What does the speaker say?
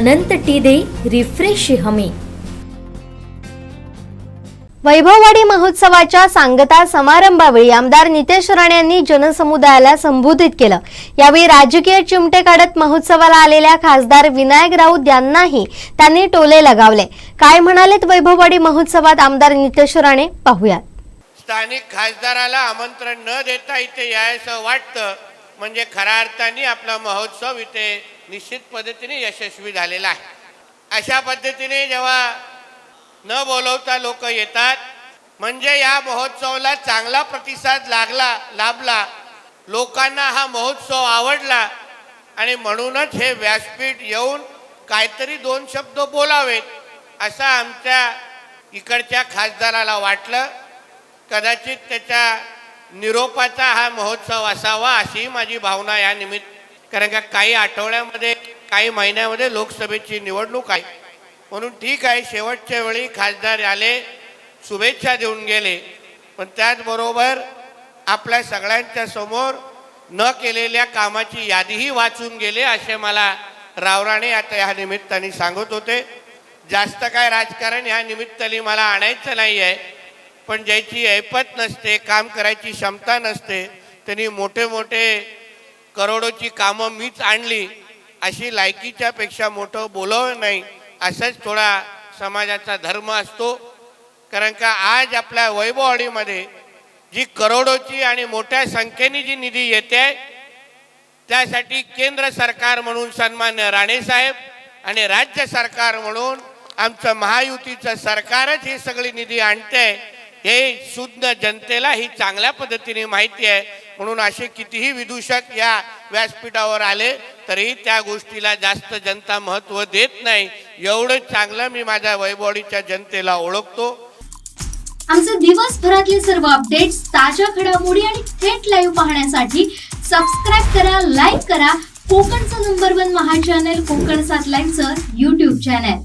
अनंत T दे refresh हमी. वैभववाडी महोत्सवाच्या सांगता समारंभावेळी आमदार नितेश राणे यांनी जनसमुदायाला संबोधित केलं. यावेळी राजकीय चिमटे काढत महोत्सवाला आलेल्या खासदार विनायक राऊत यांनाही त्यांनी टोले लगावले. काय म्हणालेत वैभववाडी महोत्सवात आमदार नितेश राणे? पाहुयात. स्थानिक खासदाराला आमंत्रण न देता इथे यायचं वाटतं. म्हणजे खऱ्या अर्थाने आपला महोत्सव इथे निश्चित पद्धतीने यशस्वी झालेला आहे. अशा पद्धतीने जेव्हा न बोलवता लोक येतात म्हणजे या महोत्सवाला चांगला प्रतिसाद लागला लाभला लोकांना हा महोत्सव आवडला आणि म्हणूनच हे व्यासपीठ येऊन काहीतरी दोन शब्द बोलावेत असं आमच्या इकडच्या खासदाराला वाटलं. कदाचित त्याच्या निरोपाचा हा महोत्सव असावा अशी माझी भावना या निमित्त कारण का काही आठवड्यामध्ये काही महिन्यामध्ये लोकसभेची निवडणूक आहे. म्हणून ठीक आहे शेवटच्या वेळी खासदार आले शुभेच्छा देऊन गेले. पण त्याचबरोबर आपल्या सगळ्यांच्या समोर न केलेल्या कामाची यादीही वाचून गेले असे मला रावराणे आता ह्या निमित्ताने सांगत होते. जास्त काय राजकारण ह्या निमित्ताने मला आणायचं नाही आहे पण ज्याची ऐपत नसते काम करायची क्षमता नसते त्यांनी मोठे मोठे करोडोची कामं मीच आणली अशी लायकीच्या पेक्षा मोठं बोलावं नाही असाच थोडा समाजाचा धर्म असतो. कारण का आज आपल्या वैभववाडीमध्ये जी करोडोची आणि मोठ्या संख्येने जी निधी येते त्यासाठी केंद्र सरकार म्हणून सन्मान्य राणेसाहेब आणि राज्य सरकार म्हणून आमचं महायुतीचं सरकारच ही सगळी निधी आणते. हे शुद्ध जनतेला ही चांगल्या पद्धतीने माहिती आहे. म्हणून असे कितीही विदूषक या व्यासपीठावर आले तरी त्या गोष्टीला जास्त जनता महत्त्व देत नाही. एवढं चांगलं मी माझ्या वैभवडीच्या जनतेला ओळखतो. आमचे दिवसभरातले सर्व अपडेट्स ताज्या घडामोडी आणि थेट लाईव्ह पाहण्यासाठी सबस्क्राईब करा लाईक करा. कोकणचं नंबर वन महा चॅनल कोकण सात लाईनचं युट्यूब चॅनल